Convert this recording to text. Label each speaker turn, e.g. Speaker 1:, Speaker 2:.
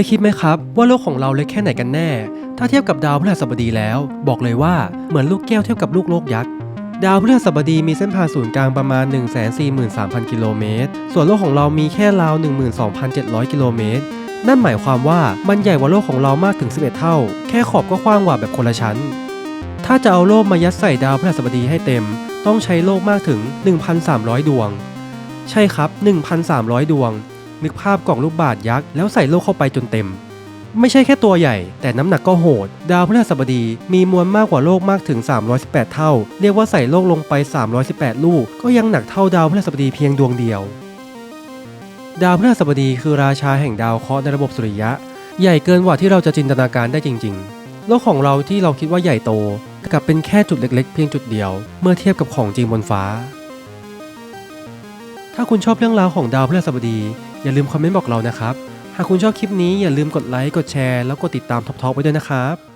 Speaker 1: ยคิดไหมครับ ว่าโลกของเราเล็กแค่ไหนกันแน่ ถ้าเทียบกับดาวพฤหัสบดีแล้ว บอกเลยว่าเหมือนลูกแก้วเทียบกับลูกโลกยักษ์ดาวพฤหัสบดีมีเส้นผ่านศูนย์กลางประมาณ 143,000 กิโลเมตร ส่วนโลกของเรามีแค่ราว 12,700 กิโลเมตร นั่นหมายความว่ามันใหญ่กว่าโลกของเรามากถึง 11 เท่า แค่ขอบก็กว้างกว่าแบบคนละชั้น ถ้าจะเอาโลกมายัดใส่ดาวพฤหัสบดีให้เต็ม ต้องใช้โลกมากถึง 1,300 ดวง ใช่ครับ 1,300 ดวง นึกภาพกล่องลูกบาศยักษ์แล้วใส่โลกเข้าไปจนเต็ม ไม่ใช่แค่ตัวใหญ่ แต่น้ำหนักก็โหด ดาวพฤหัสบดีมีมวลมากกว่าโลกมากถึง 318 เท่า เรียกว่าใส่โลกลงไป 318 ลูก ก็ยังหนักเท่าดาวพฤหัสบดีเพียงดวงเดียว ดาวพฤหัสบดีคือราชาแห่งดาวเคราะห์ในระบบสุริยะ ใหญ่เกินกว่าที่เราจะจินตนาการได้จริง ๆโลกของเราที่เราคิดว่าใหญ่โตกลับเป็นแค่จุดเล็กๆ เพียงจุดเดียว เมื่อเทียบกับของจริงบนฟ้า ถ้าคุณชอบเรื่องราวของดาวพฤหัสบดี อย่าลืมคอมเมนต์บอกเรานะครับ หากคุณชอบคลิปนี้อย่าลืมกดไลค์ กดแชร์ แล้วกดติดตามท็อปทอไว้ด้วยนะครับ